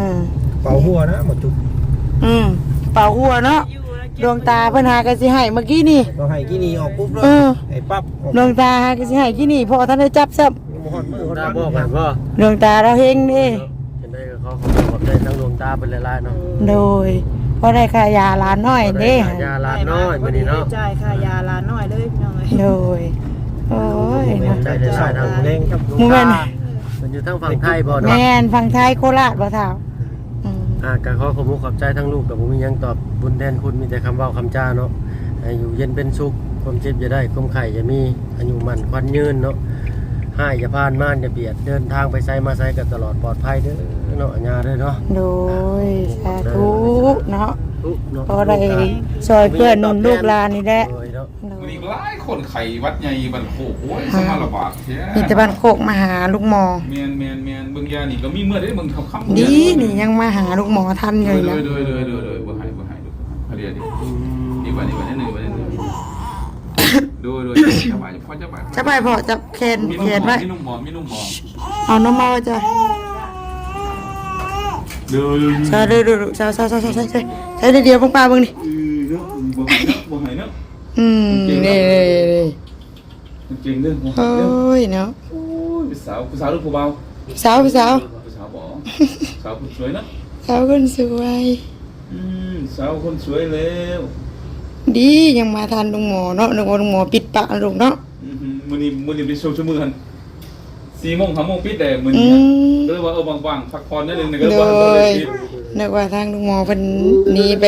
อืมเป่าหัวนะหมดจุกอืมเป่าหัวเนาะดวงตาเพิ่นหากันสิให้เมื่อกี้นี่ เราให้กินีออกปุ๊บเลยเออ ไอ้ปั๊บออกดวงตาหากันสิให้กี่นี่พอท่านได้จับซับบ่ฮอดมือฮอดตาวันบอกกันว่าดวงตาเราเฮงเด้เห็นได้ก็เขาขอบใจทั้งดวงตาเป็นหลายๆเนาะโดยพอได้ค่ายาหลานน้อยเด้ยาลาดน้อยมื้อนี้เนาะจ่ายค่ายาลาน้อยเลยพี่น้องเอ้ยโดยโอ้ยใจเนาะ ได้สายทางแรงครับหมู่แม่นมันอยู่ทั้งฝั่งไทยบ่เนาะแม่นฝั่งไทยโคราชบ่เท่า อืมอ่าก็ขอขอบคุณขอบใจทั้งลูกกับบ่มีหยังตอบบุญแทนคุณมีแต่คำเว้าคำจาเนาะให้อยู่เย็นเป็นสุขความเจ็บอย่าได้ความไข่อย่ามีอายุมั่นควันยืนเนาะให้อย่าพานม่านอย่าเบียดเดินทางไปไสมาไสก็ตลอดปลอดภัยเด้อเนาะอัญญาเด้อเนาะโดยสาธุเนาะ ทุกเนาะพอได้ซอยเพื่อนหนุนลูกหลานนี่แหละโดยเนาะโดวันยนี้หลายคนไข่วัดใหญ่บันโขกโอ้ยสมาระบาดแท้มีแต่บ้านโคกมาหาลูกหมอแมนแมนแมนเบิ่งยานี่ก็มีเมื่อได้เบิ่งคำคำดีนี่ยังมาหาลูกหมอทันอโดยู่ยนะโดยโดยโดยโดยเบิ่งให้เบิ่งให้ดูเขาเรียกดิดีกว่าดีกว่านิดนึงกว่านิดนึงโดยโดยจะไปพอจะไปจะไปพอจะแคนมีแคนไว้นุ่มหอมมีนุ่มหอมเอาน้ำมาไว้จ้ะเด้อใช่เด้อๆๆใช่ใช่ใช่ใช่ใช่ใช่ ใช่เดียวๆพวกป้าเบิ่งนี่เนาะบ่ให้เนาะบ่ให้เนาะอืมนี่นี่นี่เก่งเด้อบ่โอ้ให้เด้อยเนาะโอ้ยสาวผู้สาวหรือผู้เบาสาวสาวผู้สาวบ่สาวคนสวยเนาะสาวคนสวย อืมสาวคนสวยแล้วดียังมาทันลุงหมอเนาะนึกว่าลุงหมอปิดปากลูกเนาะ อือหือมื้อนี้มื้อนี้เป็นโชว์ชั่วโมงกัน4โมง5โมงปิดแต่มื้ออืนี้มก็เลยว่าเออบางๆพักผ่อนนิดนึงนะก็โดว่าบ่ได้ยปิด นึกว่าทางลุงหมอเพิ่นหนีไป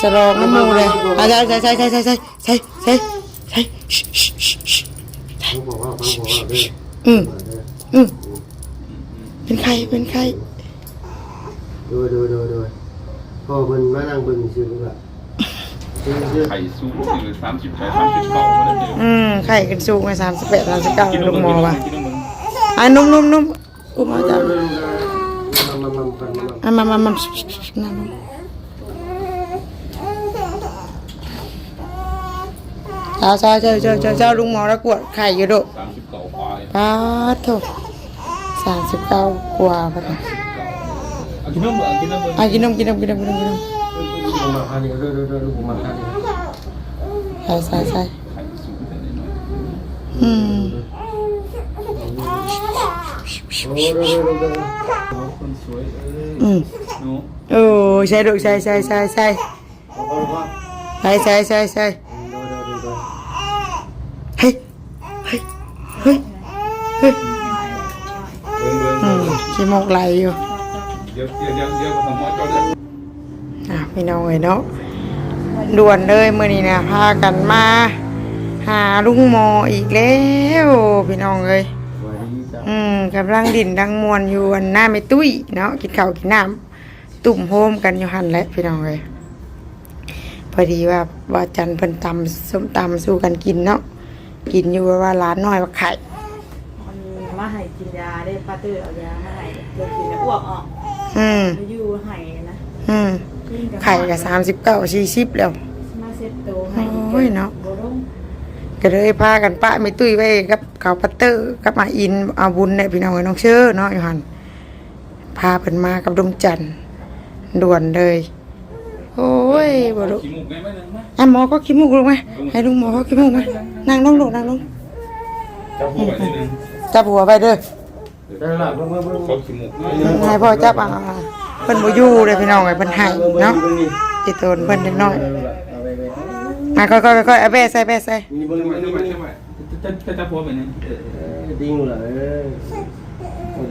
สลองน้ำมูเลยอะใช่ใช่ใช่ใช่ใช่ใช่ใช่ใช่ใช่ชิชิชิชิเขาบอกว่าเขาบอกว่าเด้ออืมอืมเป็นใครเป็นใครดูดูดูดูพ่อมันมานั่งเบิ่งซื่อลูกอะซื่อไข่สูงอยู่30ไข่30กล่องมาแล้วเดียวอืมไข่กันสูงไปสามสิบแปดสามสิบเก้าลุงหมอว่ะกินนมมึงอะนุ่มนุ่มนุ่มอุ้มมาจ้ะ มามามามามาอะมามามานั่นเจ้าเจ้าเจ้าเจ้าเจ้าเจ้าลุงหมอแล้วกวดไข่อยู่ดุ30เก่าควายปาดโถสามสิบเก้ากว่าพอดีเอากินนมเอากินนมมึงอะกินนมกินนมกินนมกินนมกินนมผมมาคันนี้ดูดูดูดูผมมาคันนี้ใส่ใส่ใส่อืม โอ้ดูดูดูดูๆคนสวยเอ้ยอืมหนูโอ้ใส่ดุใส่ใส่ใส่ใส่เอาเอาเอาใส่ใส่ใส่ใส่ดูดูดูดูเฮ้ยเฮ้ยเฮ้ยเฮ้ยเบิ่งเบิ่งอืมขี้มกไหลอยู่เดี๋ยวเดี๋ยวเดี๋ยวเดี๋ยวผมมอจอดเลยอะพี่น้องเอ้ยเนาะด่วนเลยมื้อนี้นะพากันมา หาลุงหมออีกแล้วพี่น้องเอ้ย อืมกำลังดิ่นดังมวนอยู่อันหน้าไม่ตุ้ยเนาะกินข้าวกินน้ำตุ่มโฮมกันอยู่หันแหละพี่น้องเอ้ยพอดีว่าว่าจันเพิ่นตำส้มตำสู้กันกินเนาะกินอยู่ว่าร้านน้อยว่าไข่มันมาให้กินยาได้ป้าตื้อเอายามาให้เดี๋ยวกินแล้วอ้วกออกอืมแล้วอยู่ให้นะอืมกินบไข่ก็สามสิบเก้าสี่สิบแล้วมาเซ็ตโตวให้โอ้ยเนาะบ่ลง ก็เลยพากันปะไม่ตุ้ยไว้กับเขาปัตเตอร์กับมาอินเอาบุญเนี่ยพี่น้องไอ้น้องเชื่อเนาะอยู่หันพาเพิ่นมากับดวงจันทร์ด่วนเลย โอ้ยบ่รู้ได้หมนึงไหมอะหมอก็ขี้มูกลงไหมให้ลุงหมอเขาขี้มูกไหมนั่งลงลงนั่งลงจับหัวไปนิดนึงจับหัวไปเด้อได้ละเบิ่งเบิ่งเบิ่งเขาขี้มูกให้พ่อจับอะเพิ่นบ่อยู่เลยพี่น้องไอ้เพิ่นให้เนาะติโตนเพิ่นเล็กน้อย อะค่อยๆค่อยๆเอาแบะใส่แบะใส่มีเบิ่เบิ่งงไปเบิ่งเบิ่เบิ่งงไปจะจะจับหัวไปนี่ดิ้งละเออ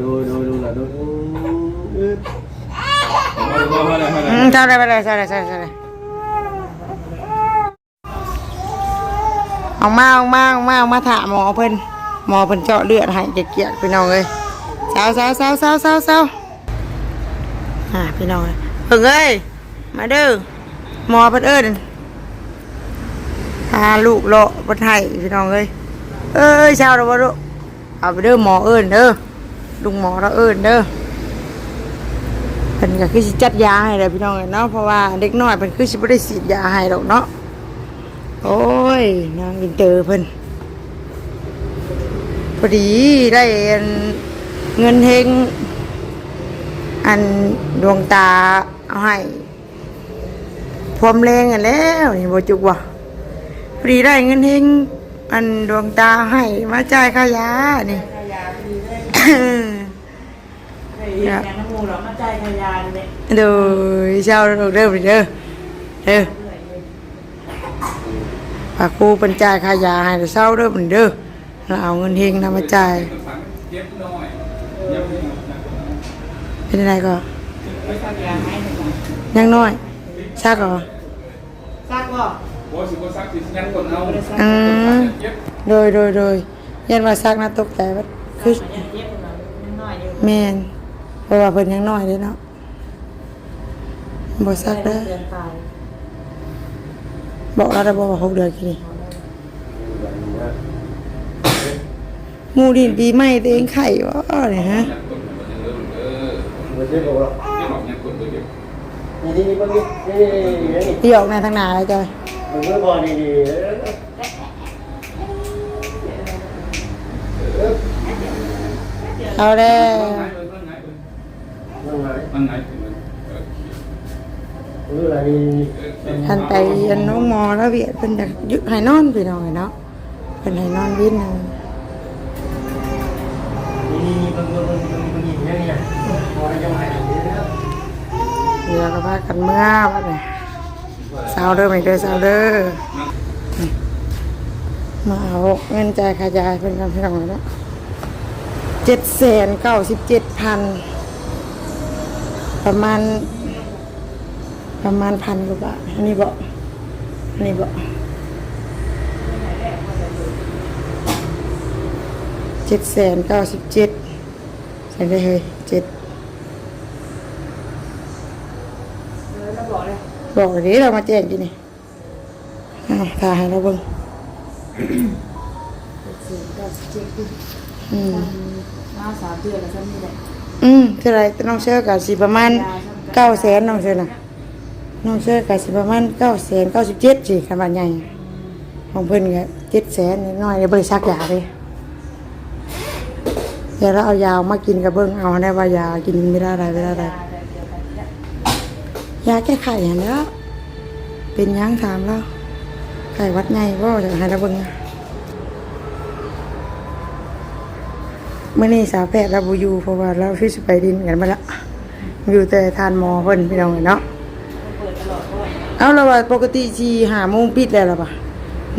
ดูดูดูละดูเออมาเลยมาเลยมาเลยอืมเท่าไรไปเลยเท่าไรเท่าไรเท่าไรเอามาเอามาเอามาเอามาถามหมอเพิ่นหมอเพิ่นเจาะเลือดให้เกียกๆพี่น้องเอ้ยสาวสาวสาวสาวสาวสาวอ่าพี่น้องเอ้ยเพิ่งเอ้ยมาเด้อหมอเพิ่นเอิ้น พาลูกเลาะเพิ่นให้พี่น้องเอ้ยเอ้ยชาวเราบ่ลูกเอาไปเด้อหมอเอิ้นเด้อลุงหมอเราเอิ้นเด้อเพิ่นก็คือสิจัดยาให้เลยพี่น้องเอ้ยเนาะเพราะว่าเด็กน้อยเพิ่นคือสิบ่ได้ฉีดยาให้ดอกเนาะโอ้ยนางอินเตอร์เพิ่นพอดีได้เงินเฮงอันดวงตาเอาให้พรมแรงกันแล้วนี่บ่จุกว่ะ พอดีได้เงินเฮงอันดวงตาให้มาจ่ายค่ายานี่ขยาดีเลยเฮ้ยแกน้ำมูกเรามาใจขยาเลยโดยเช้าเราเด้อไปเด้อเด้อปากครูเป็นจ่ายค่ายาให้แต่เช้าเด้อไปเด้อเราเอาเงินเฮงนำมาจ่ายเจ็บน้อยเป็นอะไรก็ไปขยาให้หน่อยยังน้อยซักเหรอซักบ่โอ้ อาอืมโดยโดยโดยยันว่าซักนะตกใจว่าคือแมนเพราะว่าเพิ่นยังน้อยเด้เนาะบ่ซักเด้บอกเราได้บอกว่าหกเดือนกี่นี่มูดินปีใหม่ตัวเองไข่วะเนี่ยฮะ นี่นี่นี่เบิ่งนี่นี่นี่ที่ออกในทางหนาเลยจอยมึงเบิ่งบ่นี่นี่เอาแล้วมันไหนมันไหนถึงมันรู้อะไรนี่ทันไปอันน้องหมอแล้วเวียดเป็นอยากยึดให้นอนพี่น้องเนาะเป็นให้นอนวินนึงนี่นี่เบิ่งเบิ่งเบิ่งเบิ่งเบิ่งนี่ยัง นี่พอจะมาอย่างนี้แล้วเดี๋ยวก็พากันเมื่อวะเนี่ยสาวเด้อไม่เด้อสาวเด้อมาเอาเงินจ่ายายเป็นกันพี่น้องเนะเจ็ดแสนเก้าสิบเจ็ดพันประมาณ ประมาณพันกว่าบาทอันนี้บอกอันนี้บอกเจ็ดแสนเก้าสิบเจ็ดใส่ได้เลยเจ็ด แล้ว บอกเลยบอกเลยดิเรามาแจ้งกินนี่อ้าวถ่ายให้เราเบิ่งสี่เก้าสิบเจ็ดปีอืมมาสามเดือนแล้วฉันนี่แหละอืมเท่าไหรน้องเชื่อกับสิประมาณเก้าแสนน้องเชื่อน่ะน้องเชื่อกับสิประมาณเก้าแสนเก้าสิบเจ็ดสิขนาดใหญ่ของเพิ่นก็เจ็ดแสนนิดหน่อยเลยบริษัทยาเลยเดี๋ยวเราเอายาวมากินกับเบิ้งเอาได้ว่ายากินไม่ได้ไรไม่ได้ไร ตาแต่เดียวกันเนี่ย ยาแก้ไขอย่างนี้แล้ว เป็นยังถามแล้วไข้หวัดใหญ่ก็จะให้เราเบิงเมื่อนี้สาวแพทย์เราบอยู่เพราะว่าเราฟิสไปดินกันมาละอยู่แต่ทานหมอเพิ่นพี่น้องเนาะเอดด้วยเอาว่าปกติชีหาโมงปิดแล้วล่ะปะ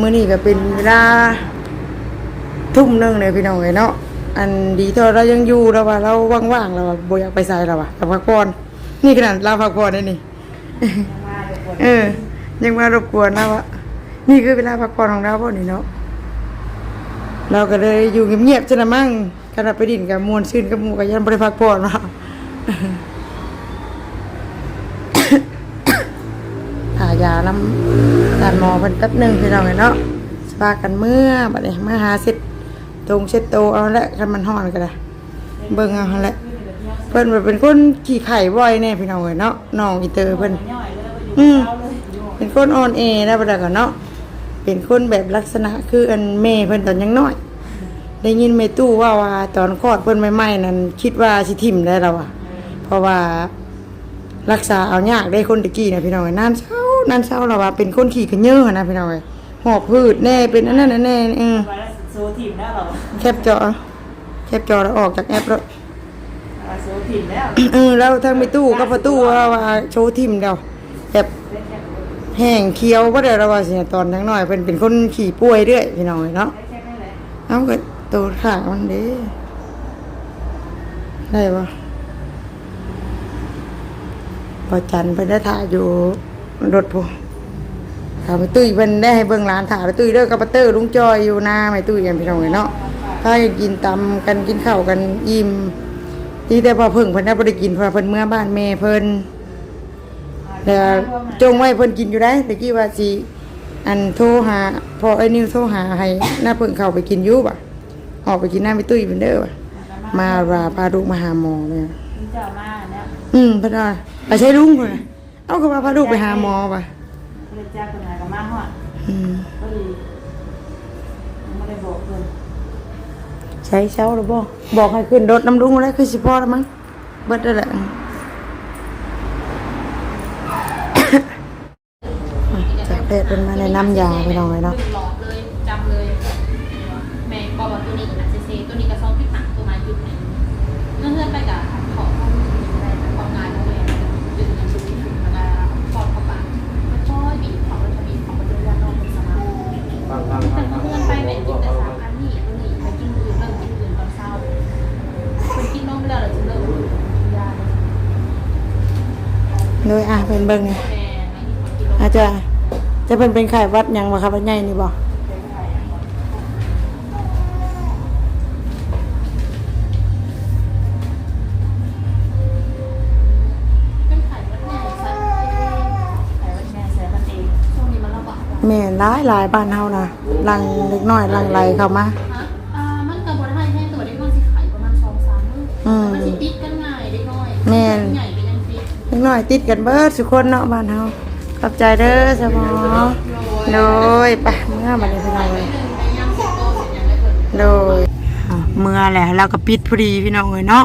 มื้อนี้ก็เป็นเวลาทุ่มหนึงเลยพี่น้องเอ้ยเนาะอันดีเท่าเรายังอยู่แล้วว่าเราว่างๆแล้วว่าบอยากไปไสแล้วว่ากับพักผ่อนนี่ขนาดเราพักผ่อนนี่ เออ ยังมารบกวนนะวะนี่คือเวลาพักผ่อนของเราพวกนี้เนาะเราก็เลยอยู่เงียบๆจะนะมั่งขณะไปดินกับมวลซื่นกับหมูกับยันบริพักผ่อนเนาะหายาน้ำการหมอเพิ่นแป๊บหนึ่งพี่น้องเอ้ยเนาะสปากันเมื่อบัดนี้มาหาเซ็ตตรงเซ็ตโตเอาละคันมันฮ้อนก็ได้เบิ่งเอาละ พิ่นว่าเป็นคนขี้ไข่บ่อยแน่พี่น้องเอ้ยเนาะน้องอีเตอร์เพิ่นย่อยเลยอืมเอาเลยอยู่เป็นคนอ่อนแอนะประดากันเนาะเป็นคนแบบลักษณะคืออันแม่เพิ่นตอนยังน้อย ได้ยินแม่ตู้ว่าว่าตอนคลอดเพิ่นใหม่ๆนั้นคิดว่าสิทิ่มได้แล้วอะเพราะว่ารักษาเอายากได้คนตะกี้นะพี่น้องเอ้ยนานเช้านานเช้าแล้วว่าเป็นคนขี้ขะเยอะนะพี่น้องเอ้ยหอบพืชแน่เป็นอันนั้นอันแน่เออไปแล้วโซทีมแล้วเหรอแคปจอแคปจอแล้วออกจากแอปแล้ว เอาโซทีมแล้วเออแล้วทางแม่ตู้กับประตูว่าว่าโชว์ทิ่มเดียวแบบเล่นแค่ได้แห้งเคี้ยวบ่ได้แล้วว่าสิตอนยังน้อยเพิ่นเป็นคนขี้ป่วยเรื่อยพี่น้องเนาะแค่นั้นแหละเอาก็ตัวข้างมันเด้ได้บ่พอจันทร์เพิ่นได้ถ่ายอยู่รถพุ่นถามไปตุ้ยเพิ่นได้ให้เบิ่งร้านถ่ายไปตุ้ยเด้อกับปาเตอร์ลุงจอยอยู่หน้าไม่ตุ้ยกันพี่น้องเนาะถ้าให้กินตำกันกินข้าวกันอิ่ม ที่แต่พอเพิ่งเพิ่นได้บ่ได้กินเพราะว่าเพิ่นเมื่อบ้านแม่เพิ่นแล้วจงไว้เพิ่นกินอยู่ได้ตะกี้ว่าสิอันโทรหาพอไอ้นิวโทรหาให้หน้าเพิ่นเข้าไปกินอยู่บ่ะออกไปกินน้ำไปตุ้ยเพิ่นเด้อบ่ะมาว่าพาลูกมาหาหมอแม่คุณเจ้ามาเนี่ยอืมเพิ่นว่าไปใช้ลุงเพิ่นน่ะเอาก็ว่าพาลูกไปหาหมอบ่ะเล่นจ้าคนไหน ใช้เช้าหรือบ่บอกให้ขึ้นรถน้ำรุ่งแล้วคือสิพ่อละมั้งเบิดแล้วแหละจากเป็ดเป็นมาในน้ำยาไปหน่อยเนาะจำเลยแม่กอบอกตัวนี้นะเซเซตัวนี้กระซอนที่หนังตัวมาจุดเนึ่งเงื่อนไปกับของของงานโรงแรมจุดหนึ่งจุดที่หนึ่งแล้วก็ปอดเข้าปมันก็บีบของมัจะบีบขอมันจะเลือดนอกมันสมง โดยอะเป็นเบิ่งนี่แม่ไม่มีคนกินนมอาจจะจะเป็นเป็นไข้หวัดหยังบ่ครับวัดใหญ่นี่บ่เป็นไข่วัดใหญ่สัตว์ไข่วัดแม่แสนมันเองช่วงนี้มันระบาดอะแม่นหลายหลายบ้านเฮานะลังเล็กน้อยลังไหลเข้ามาฮะอ่ามันกับบทไทยแค่ตัวเด็กน้อยสิไข่ประมาณสองสามมื้ออมมันสิติดกันง่ายเด็กน้อยแม่นใหญ่ ก็ยังติดเล็กน้อยติดกันเบิดทุกคนเนาะบ้านเฮาขอบใจเด้อสมอโดยไปเมื่อบัดนี้พี่น้องเลยหนึ่งในย่างสิบโตสิบอย่างไรเพิ่นโดยอะเมื่อแหละเราก็ปิดพอดีพี่น้องเลยเนาะ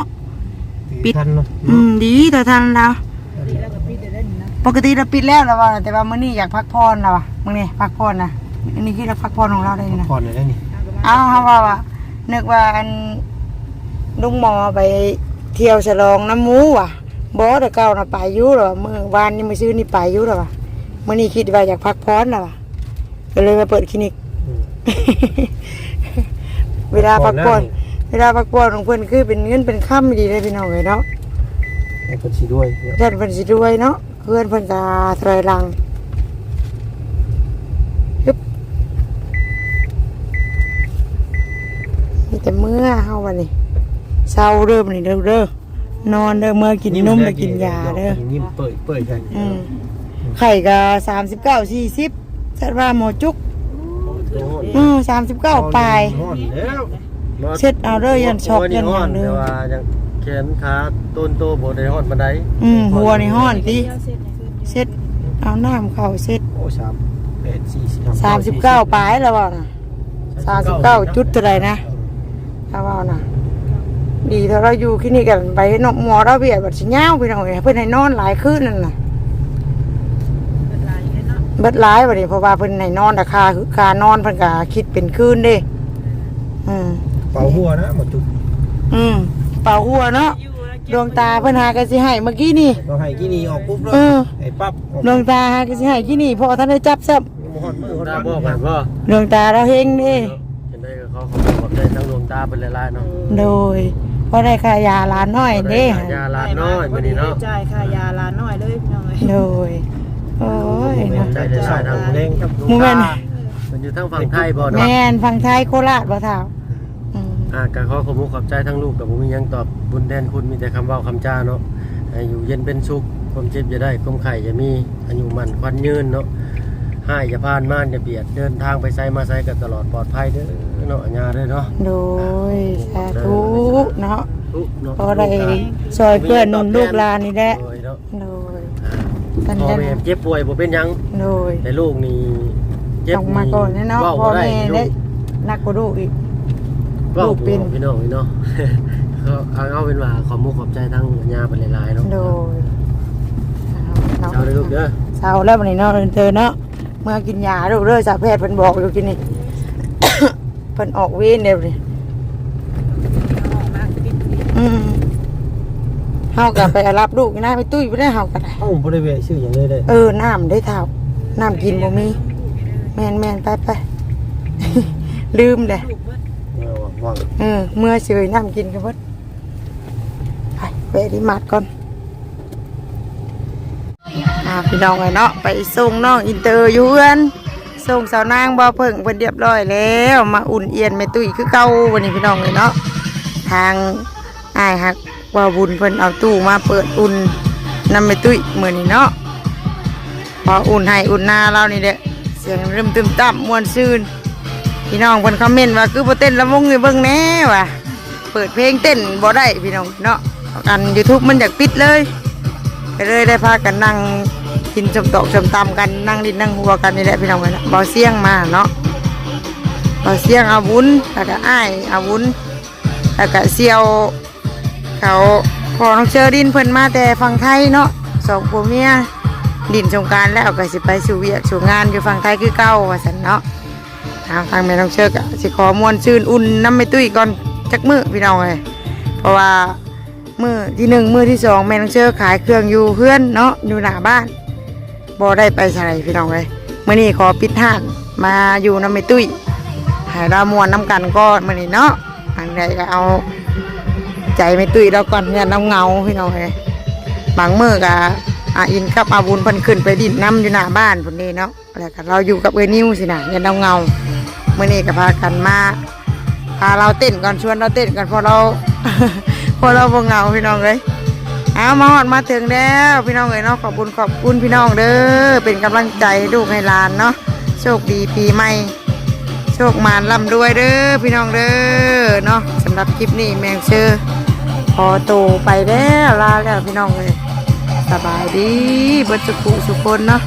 ปิดทันเนาะอืมดีแต่ทันแล้วปกติเราปิดแล้วแล้วว่าแต่ว่ามื้อนี้อยากพักผ่อนแล้วว่ะมื้อนี้พักผ่อนนะอันนี้คือเราพักผ่อนของเราได้นะผ่อนเลยได้นี่เอาเขาว่าว่านึกว่าอันลุงหมอไปเที่ยวฉลองน้ำหมูว่ะ บอแต่เก่าน่ะไปอยุหรอเมื่อวานนี่มาซื้อนี่ไปอยุหรอวะมื่อนี้คิดว่าอยากพักผ่อนแล้วว่ะก็เลยมาเปิดคลินิก เวลาพักผ่อนเวลาพักผ่อนของเพื่อนคือเป็นเงินเป็นค่ำดีเลยพี่น้องเลยเนาะให้คนสีด้วยเนาะท่านเพิ่นสิด้วยเนาะเพื่อนเพิ่นกาตรอยลังฮึบมีแต่เมื่อเฮาวันนี้เศร้าเริ่มนี่เด้อเด้อ นอนเด้อเมื่อกินนมแล้วกินยาเด้อยิ้มเปิดเปิดกันอืมไข่ก็สามสิบเก้าสี่สิบสัตว์ว่าหมอจุกอืมสามสิบเก้าปลายห่อนแล้วเช็ดเอาเด้อยันช็อกยันหยังเด้อแต่ว่ายังแขนขาต้นโตบ่ได้ฮอดปานใดอืมหัวนี่ห้อนติเช็ดเอาน้ำเข้าเช็ดโอ้สามแปดสี่สิบสามสิบเก้าปลายแล้วว่านะสามสิบเก้าจุดเท่าไหรนะถ้าว่านะ ดีถ้าเราอยู่ที่นี่กันไปนกหมอเราเบียดบัดสิเงาวไปหน่อยเพื่อนให้นอนหลายคืนนั่นน่ะเบิดหลายบัดนี้เพราะว่าเพิ่นให้นอนราคาคือค่านอนเพิ่นก็คิดเป็นคืนเด้ อืมเป่าหัวนะหมดจุกอืมเป่าหัวเนาะดวงตาเพิ่นหากันสิให้เมื่อกี้นี่เราให้กี่นีออกปุ๊บแล้วเออไอ้ปั๊บออกดวงตาหากันสิให้กี่นี่พอท่านได้จับซับห่อนมือห่อนตามืบ่อผ่านบ่ดวงตาเราเฮงเด้เห็นได้ก็เขาขอบใจทั้งดวงตาเป็นหลายๆเนาะโดย พอได้ค่ายาหลานน้อยเด้ยาลาดน้อยมื้อนี้เนาะจ่ายค่ายาลานน้อยเลยพี่น้องเอ้ยโดยโอ้ยขอเนาะบใจได้หลายทางแรงครับหมู่แม่นมันอยู่ทางฝั่งไทยบ่เนาะแม่นฝั่งไทยโคราชบ่เท่าอืมอ่าก็ขอขอบคุณขอบใจทั้งลูกกับผมมีหยังตอบบุญแทนคุณมีแต่คำเว้าคำจาเนาะให้อยู่เย็นเป็นสุขความเจ็บอย่าได้ความไข่อย่ามีอายุมันควันยืนเนาะให้อย่าพานม่านอย่าเบียดเดินทางไปไสมาไสกันตลอดปลอดภัยเด้อ เนาะอัญญาเด้อเนาะโดยสาธุเนาะทุกเนาะพอได้ซอยเพื่อนหนุนลูกหลานนี่แหละโดยเนาะโดยท่านพ่อกันแม่เจ็บป่วยบ่เป็นหยังโดยแต่ลูกนี่เจ็บต้องมาก่อนนะเนาะว้พ่อบ่ได้แม่ลูได้กนักกว่าลูกอีกเว้าลูกเป็นพี่น้องพี่น้องเขาเอาเอาเป็นว่าขอมุกขอบใจทั้งอัญญาเป็นหลายๆเนาะโดยเช้าเลยลูกเด้อเช้าแล้ววันนี้เนาะเธอเนาะเมื่อกินยาลูกเด้อสาวแพทย์เพิ่นบอกอยู่กินนี่เพิ่นออกเวรเดี๋ยวนี้ออกมาติดอืมเฮาก็ไปรับลูกนะไปตุ้ยไปได้เฮาก็ได้ เอ้าบริเวณชื่ออย่างเลยได้เออ น้ำได้เท่า น้ำกินบ่มี แมนแมนไปไป ลืมเลยเออหวังเออ เมื่อเฉยน้ำกินกันเพิ่นไปไปดิมาดก่อน อ่าพี่น้องไอ้เนาะ ไปส่งน้องอินเตอร์อยู่เพื่อน ส่งสาวนางบ่เพิ่งเพิ่นเรียบร้อยแล้ว มาอุ่นเอียนแม่ตุ้ยคือเก่าวันนี้พี่น้องเลยเนาะทางอ้ายฮักว่าบุญเพิ่นเอาตู้มาเปิดอุ่นนำแม่ตุ้ยมื้อนี้เนาะพออุ่นให้อุ่นหน้าเรานี่แหละเสียงเริ่มตึมตับมวนซื่นพี่น้องเพิ่นคอมเมนต์ว่าคือบ่เต้นละวงให้เบิ่งแน่ว่ะเปิดเพลงเต้นบ่ได้พี่น้องเนาะอัน YouTube มันอยากปิดเลยก็เลยได้พากันนั่ง กินสมตกสมตำกันนั่งดินนั่งหัวกันนี่แหละพี่น้องเอ้ยเบาเสียงมาเนาะเบาเสียงอาวุธแล้วก็อ้ายอาวุธแล้วก็เซียวเขาพอน้องเชอรินเพิ่นมาแต่ฝั่งไทยเนาะสองผัวเมียดินสงการแล้วก็สิไปสู่เวียกสู่งานอยู่ฝั่งไทยคือเก่าว่าสันเนาะทางทางแม่น้องเชิกอะสิขอมวนซื่นอุ่นน้ำไม่ตุ้ยก่อนจักมือพี่น้องเลยเพราะว่ามือที่หนึ่งมือที่สองแม่น้องเชิกขายเครื่องอยู่เพื่อนเนาะอยู่หน้าบ้าน บ่ได้ไปใส่พี่น้องเลยมื่อนี้ขอปิดห้านมาอยู่น้ำไม่ตุ้ยห้เรามวนน้ำกันก็เมื่อนี้เนาะอันใดก็เอาใจไม่ตุ้ยเราก่อนเนี่ยน้ำเงาพี่น้องเลยบางมือกะอาอินกับอาบุญพันขึ้นไปดินน้ำอยู่หน้าบ้านพุ่นนี้เนาะแล้วก็เราอยู่กับเอนิวสินะเนี่ยน้ำเงาเมื่อนี้ก็พากันมาพาเราเต้นก่อนชวนเราเต้นก่อนพอเราพอเราบ่เงาพี่น้องเลย เอามาหอดมาถึงแล้ว พี่น้องเลยเนาะขอบคุณขอบคุณพี่น้องเด้อเป็นกำลังใจให้ลูกให้หลานเนาะโชคดีปีใหม่โชคมานร่ำรวยเด้อพี่น้องเด้อเนาะสำหรับคลิปนี้แมงเชื่อพอโตไปแล้วลาแล้วพี่น้องเลยสบายดีบิดสุขุสุคนเนาะ